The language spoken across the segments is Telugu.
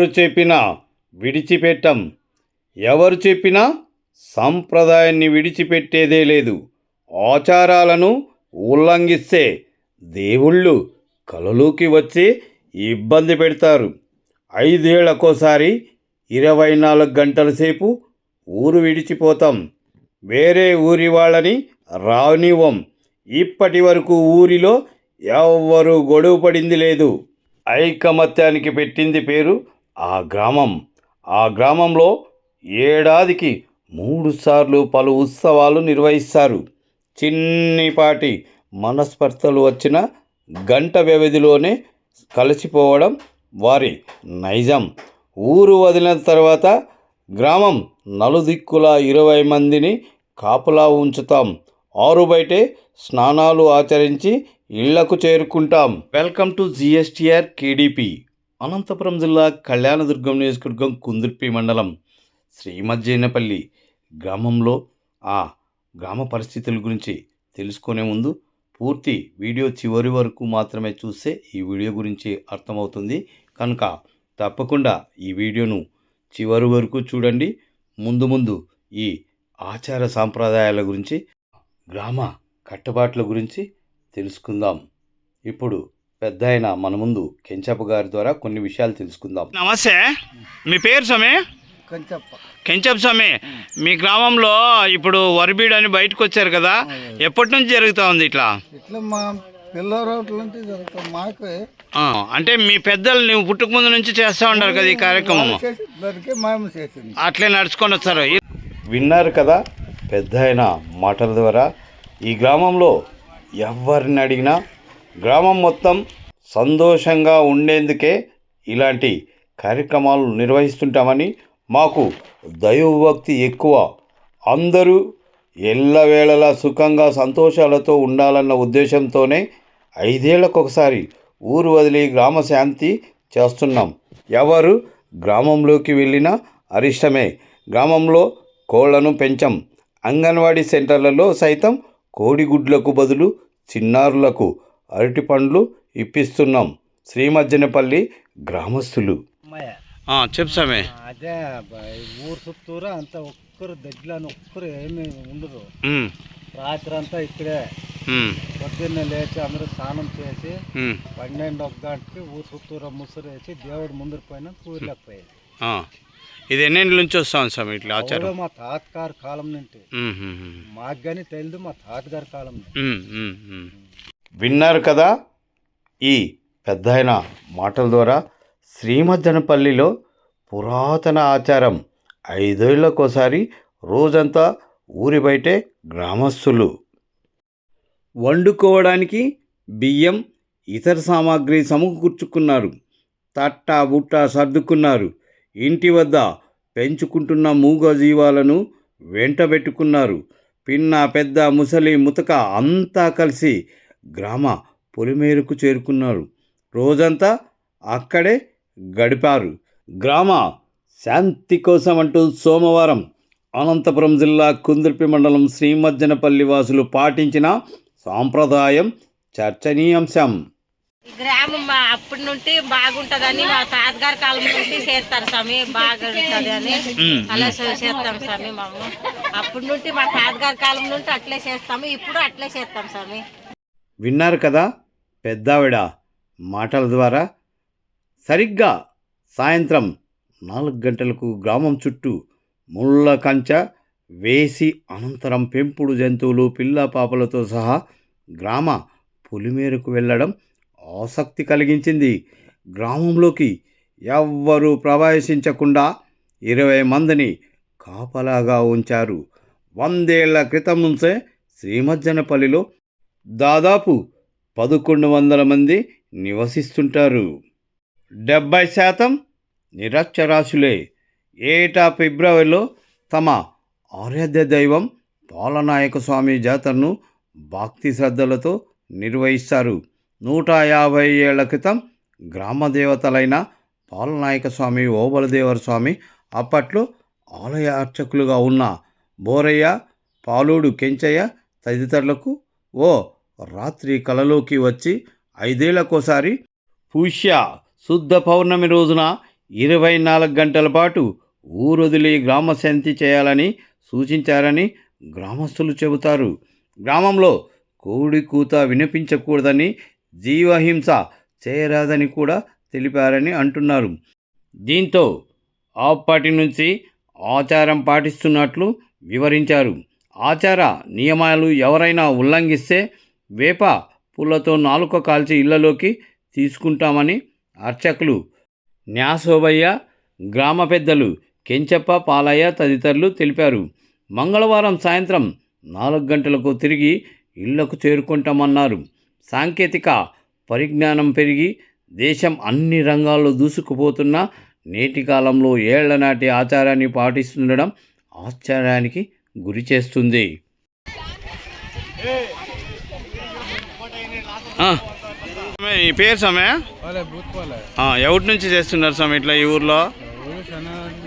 ఎవరు చెప్పినా విడిచిపెట్టం. ఎవరు చెప్పినా సంప్రదాయాన్ని విడిచిపెట్టేదే లేదు. ఆచారాలను ఉల్లంఘిస్తే దేవుళ్ళు కలలోకి వచ్చి ఇబ్బంది పెడతారు. ఐదేళ్ళకోసారి ఇరవై నాలుగు గంటల సేపు ఊరు విడిచిపోతాం. వేరే ఊరి వాళ్ళని రానివ్వం. ఇప్పటి వరకు ఊరిలో ఎవ్వరూ గొడవ పడింది లేదు. ఐకమత్యానికి పెట్టింది పేరు ఆ గ్రామం ఆ గ్రామంలో ఏడాదికి మూడు సార్లు పలు ఉత్సవాలు నిర్వహిస్తారు. చిన్నిపాటి మనస్పర్ధలు వచ్చిన గంట వ్యవధిలోనే కలిసిపోవడం వారి నైజం. ఊరు వదిలిన తర్వాత గ్రామం నలుదిక్కుల ఇరవై మందిని కాపులా ఉంచుతాం. ఆరు బయటే స్నానాలు ఆచరించి ఇళ్ళకు చేరుకుంటాం. Welcome to GSTR KDP Anantapuram జిల్లా కళ్యాణదుర్గం నియోజకవర్గం కుందుర్పి మండలం శ్రీమజ్జైనపల్లి గ్రామంలో ఆ గ్రామ పరిస్థితుల గురించి తెలుసుకునే ముందు పూర్తి వీడియో చివరి వరకు మాత్రమే చూస్తే ఈ వీడియో గురించి అర్థమవుతుంది. కనుక తప్పకుండా ఈ వీడియోను చివరి వరకు చూడండి. ముందు ముందు ఈ ఆచార సాంప్రదాయాల గురించి గ్రామ కట్టుబాట్ల గురించి తెలుసుకుందాం. ఇప్పుడు పెద్ద ఆయన మన ముందు కెంచప్ప గారి ద్వారా కొన్ని విషయాలు తెలుసుకుందాం. నమస్తే. మీ పేరు స్వామి? కొంచెప్ప. కెంచప్ స్వామి మీ గ్రామంలో ఇప్పుడు వరిబీడు అని బయటకు వచ్చారు కదా ఎప్పటి నుంచి జరుగుతూ ఉంది ఇట్లా? మా అంటే జరుగుతాం మాకు ఆ, అంటే మీ పెద్దలు నువ్వు పుట్టుక ముందు నుంచి చేస్తూ ఉంటారు కదా ఈ కార్యక్రమం. అట్లే నడుచుకొని వస్తారు. విన్నారు కదా పెద్ద ఆయన మాటల ద్వారా ఈ గ్రామంలో ఎవరిని అడిగినా గ్రామం మొత్తం సంతోషంగా ఉండేందుకే ఇలాంటి కార్యక్రమాలు నిర్వహిస్తుంటామని మాకు దైవభక్తి ఎక్కువ. అందరూ ఎల్లవేళలా సుఖంగా సంతోషాలతో ఉండాలన్న ఉద్దేశంతోనే ఐదేళ్ళకొకసారి ఊరు వదిలి గ్రామ శాంతి చేస్తున్నాం. ఎవరు గ్రామంలోకి వెళ్ళినా అరిష్టమే. గ్రామంలో కోళ్ళను పెంచం. అంగన్వాడీ సెంటర్లలో సైతం కోడిగుడ్లకు బదులు చిన్నారులకు అరటి పండ్లు ఇప్పిస్తున్నాం. శ్రీమజ్జనపల్లి గ్రామస్తులు. చెప్పు సమే అదే బ- ఊరు చుట్టూరు అంత ఒక్కరు దగ్గరని ఒక్కరు ఏమి ఉండరు. రాత్రి అంతా ఇక్కడే. పొద్దున్నే లేచి అందరూ స్నానం చేసి పన్నెండు ఒక గంటకి ఊరు చుట్టూరు ముసురు వేసి దేవుడు ముందర పోయినా ఊర్లోకి పోయేది. ఇది ఎన్నేళ్ళ నుంచి వస్తాం స్వామి ఇట్లా ఎవరో మా తాతగారి కాలం నుండి. మాకు కానీ తెలియదు మా తాతగారి కాలం నుండి. విన్నారు కదా ఈ పెద్దాయన మాటల ద్వారా శ్రీమజ్జనపల్లిలో పురాతన ఆచారం ఐదేళ్ళకోసారి రోజంతా ఊరి బయటే గ్రామస్తులు. వండుకోవడానికి బియ్యం ఇతర సామాగ్రి సమకూర్చుకున్నారు. తట్టా బుట్ట సర్దుకున్నారు. ఇంటి వద్ద పెంచుకుంటున్న మూగ జీవాలను వెంటబెట్టుకున్నారు. పిన్న పెద్ద ముసలి ముతక అంతా కలిసి గ్రామ పొలిమేరకు చేరుకున్నారు. రోజంతా అక్కడే గడిపారు. గ్రామ శాంతి కోసం అంటూ సోమవారం అనంతపురం జిల్లా కుందుర్పి మండలం శ్రీమజ్జనపల్లి వాసులు పాటించిన సాంప్రదాయం చర్చనీయాంశం. ఈ గ్రామం మా అప్పటి నుండి బాగుంటదని మా తాతగారి కాలం నుండి చేస్తారు స్వామి. బాగుంటది అని అలా చేస్తాం స్వామి మేము అప్పటి నుండి మా తాతగారి కాలం నుండి అట్లే చేస్తాము. ఇప్పుడు అట్లే చేస్తాం స్వామి. విన్నారు కదా పెద్దావిడ మాటల ద్వారా. సరిగ్గా సాయంత్రం నాలుగు గంటలకు గ్రామం చుట్టూ ముళ్ళ కంచ వేసి అనంతరం పెంపుడు జంతువులు పిల్ల పాపలతో సహా గ్రామ పులిమేరకు వెళ్ళడం ఆసక్తి కలిగించింది. గ్రామంలోకి ఎవ్వరూ ప్రవేశించకుండా ఇరవై మందిని కాపలాగా ఉంచారు. వందేళ్ళ క్రితం నుంచే శ్రీమజ్జనపల్లిలో దాదాపు పదకొండు వందల మంది నివసిస్తుంటారు. డెబ్బై శాతం నిరక్షరాశులే ఏటా ఫిబ్రవరిలో తమ ఆరాధ్య దైవం పాలనాయక స్వామి జాతరను భక్తి శ్రద్ధలతో నిర్వహిస్తారు. నూట యాభై ఏళ్ళ క్రితం గ్రామ దేవతలైన పాలనాయక స్వామి ఓబలదేవర స్వామి అప్పట్లో ఆలయ అర్చకులుగా ఉన్న బోరయ్య పాలుడు కెంచయ్య తదితరులకు ఓ రాత్రి కలలోకి వచ్చి ఐదేళ్ళకోసారి పుష్య శుద్ధ పౌర్ణమి రోజున ఇరవై నాలుగు గంటల పాటు ఊరొదిలి గ్రామ శాంతి చేయాలని సూచించారని గ్రామస్తులు చెబుతారు. గ్రామంలో కోడి కూత వినిపించకూడదని జీవహింస చేయరాదని కూడా తెలిపారని అంటున్నారు. దీంతో అప్పటి నుంచి ఆచారం పాటిస్తున్నట్లు వివరించారు. ఆచార నియమాలు ఎవరైనా ఉల్లంఘిస్తే వేప పూలతో నాలుక కాల్చి ఇళ్ళలోకి తీసుకుంటామని అర్చకులు న్యాసోబయ్య గ్రామ పెద్దలు కెంచప్ప పాలయ్య తదితరులు తెలిపారు. మంగళవారం సాయంత్రం నాలుగు గంటలకు తిరిగి ఇళ్ళకు చేరుకుంటామన్నారు. సాంకేతిక పరిజ్ఞానం పెరిగి దేశం అన్ని రంగాల్లో దూసుకుపోతున్న నేటి కాలంలో ఏళ్ళనాటి ఆచారాన్ని పాటిస్తుండడం ఆశ్చర్యానికి గురి చేస్తుంది. ఈ పేరు సమే ఎవరి నుంచి చేస్తున్నారు స్వామి ఇట్లా ఈ ఊర్లో? ఊరు చాలా ఓకే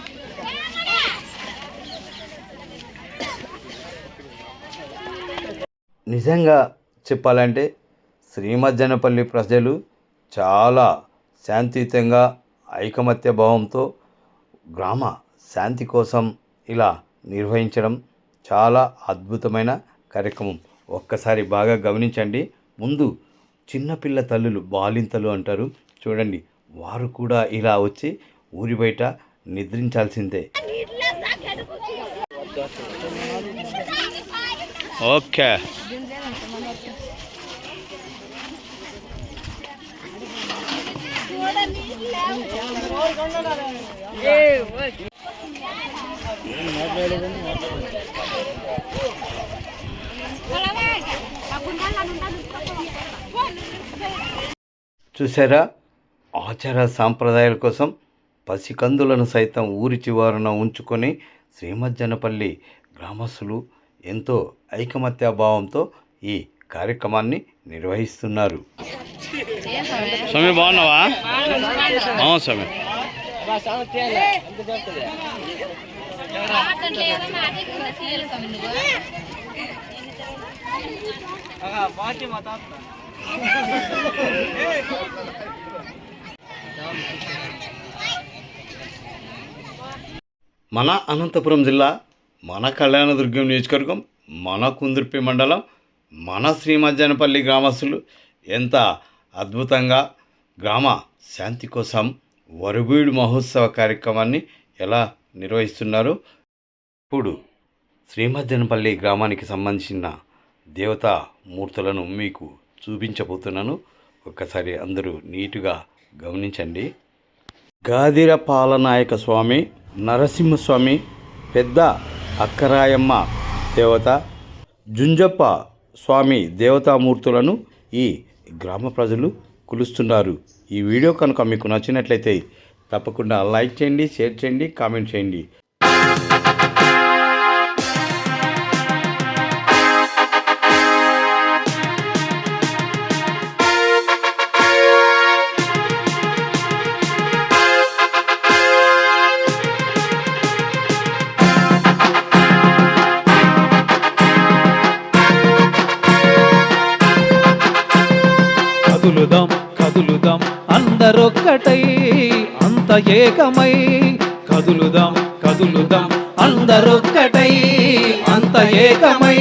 నిజంగా చెప్పాలంటే శ్రీమజ్జనపల్లి ప్రజలు చాలా శాంతియుతంగా ఐకమత్య భావంతో గ్రామ శాంతి కోసం ఇలా నిర్వహించడం చాలా అద్భుతమైన కార్యక్రమం. ఒక్కసారి బాగా గమనించండి. ముందు చిన్నపిల్ల తల్లులు బాలింతలు అంటారు. చూడండి వారు కూడా ఇలా వచ్చి ఊరి బయట నిద్రించాల్సిందే. ఓకే. చూసారా? ఆచార సాంప్రదాయాల కోసం పసికందులను సైతం ఊరి చివరన ఉంచుకొని శ్రీమజ్జనపల్లి గ్రామస్తులు ఎంతో ఐకమత్య భావంతో ఈ కార్యక్రమాన్ని నిర్వహిస్తున్నారు. స్వామి బాగున్నావా? స్వామి. మన అనంతపురం జిల్లా మన కళ్యాణదుర్గం నియోజకవర్గం మన కుందుర్పి మండలం మన శ్రీమజ్జనపల్లి గ్రామస్తులు ఎంత అద్భుతంగా గ్రామ శాంతి కోసం వరుబీడు మహోత్సవ కార్యక్రమాన్ని ఎలా నిర్వహిస్తున్నారు. ఇప్పుడు శ్రీమజ్జనపల్లి గ్రామానికి సంబంధించిన దేవతా మూర్తులను మీకు చూపించబోతున్నాను. ఒక్కసారి అందరూ నీటుగా గమనించండి. గాదిర పాలనాయక స్వామి నరసింహస్వామి పెద్ద అక్కరాయమ్మ దేవత జుంజప్ప స్వామి దేవతామూర్తులను ఈ గ్రామ ప్రజలు కొలుస్తున్నారు. ఈ వీడియో కనుక మీకు నచ్చినట్లయితే తప్పకుండా లైక్ చేయండి షేర్ చేయండి కామెంట్ చేయండి. ఒక్కటై అంత ఏకమై కదులుదాం కదులుదాం అందరొక్కటై అంత ఏకమై